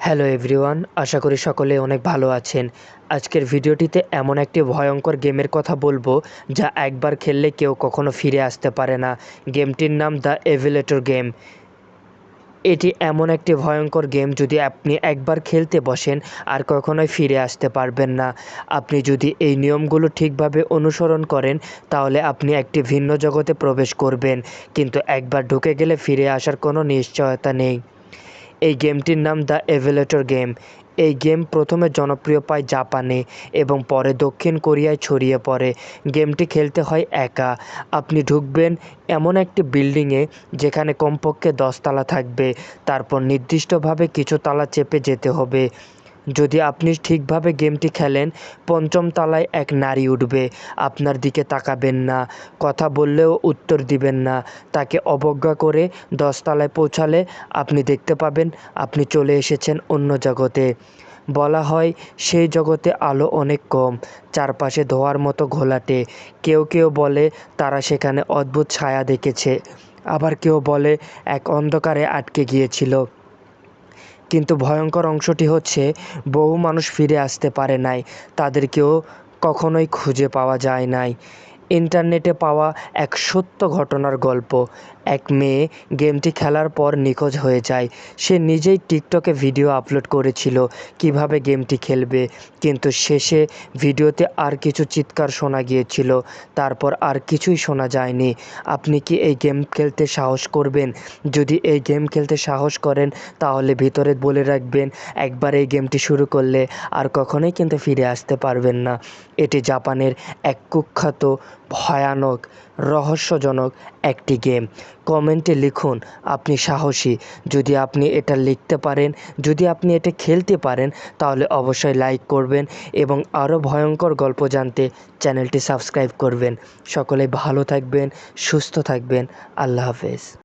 Hello everyone আশা করি সকলে অনেক ভালো আছেন। আজকের ভিডিওটিতে এমন একটি ভয়ঙ্কর গেমের কথা বলব, যা একবার খেললে কেউ কখনো ফিরে আসতে পারে না। গেমটির নাম দ্য এভিলেটর গেম এটি এমন একটি ভয়ঙ্কর গেম যদি আপনি একবার খেলতে বসেন, আর কখনোই ফিরে আসতে পারবেন না। আপনি যদি এই নিয়মগুলো ঠিকভাবে অনুসরণ করেন, তাহলে আপনি একটি ভিন্ন জগতে প্রবেশ করবেন, কিন্তু একবার ঢুকে গেলে ফিরে আসার কোনো নিশ্চয়তা নেই। এই গেমটির নাম দ্য এভেলেটর গেম। এই গেম প্রথমে জনপ্রিয় পায় জাপানে এবং পরে দক্ষিণ কোরিয়ায় ছড়িয়ে পড়ে। গেমটি খেলতে হয় একা। আপনি ঢুকবেন এমন একটি বিল্ডিংয়ে যেখানে কমপক্ষে দশতলা থাকবে। তারপর নির্দিষ্টভাবে কিছু তালা চেপে যেতে হবে। যদি আপনি ঠিকভাবে গেমটি খেলেন, পঞ্চম তলায় এক নারী উঠবে। আপনার দিকে তাকাবেন না, কথা বললেও উত্তর দিবেন না। তাকে অবজ্ঞা করে দশতলায় পৌঁছালে আপনি দেখতে পাবেন, আপনি চলে এসেছেন অন্য জগতে। বলা হয়, সেই জগতে আলো অনেক কম, চারপাশে ধোয়ার মতো ঘোলাটে। কেউ কেউ বলে, তারা সেখানে অদ্ভুত ছায়া দেখেছে। আবার কেউ বলে, এক অন্ধকারে আটকে গিয়েছিল। কিন্তু ভয়ঙ্কর অংশটি হচ্ছে বহু মানুষ ফিরে আসতে পারে নাই। তাদেরকেও কখনোই খুঁজে পাওয়া যায় নাই। ইন্টারনেটে পাওয়া এক সত্য ঘটনার গল্প। এক মেয়ে গেমটি খেলার পর নিখোঁজ হয়ে যায়। সে নিজেই টিকটকে ভিডিও আপলোড করেছিল কীভাবে গেমটি খেলবে, কিন্তু শেষে ভিডিওতে আর কিছু চিৎকার শোনা গিয়েছিল। তারপর আর কিছুই শোনা যায়নি। আপনি কি এই গেম খেলতে সাহস করবেন? যদি এই গেম খেলতে সাহস করেন, তাহলে ভিতরে বলে রাখবেন, একবার এই গেমটি শুরু করলে আর কখনোই কিন্তু ফিরে আসতে পারবেন না। এটি জাপানের এক কুখ্যাত, ভয়ানক, রহস্যজনক একটি গেম। কমেন্টে লিখুন, আপনি সাহসী। যদি আপনি এটা লিখতে পারেন, যদি আপনি এটা খেলতে পারেন, তাহলে অবশ্যই লাইক করবেন এবং আরও ভয়ঙ্কর গল্প জানতে চ্যানেলটি সাবস্ক্রাইব করবেন। সকলে ভালো থাকবেন, সুস্থ থাকবেন। আল্লাহ হাফেজ।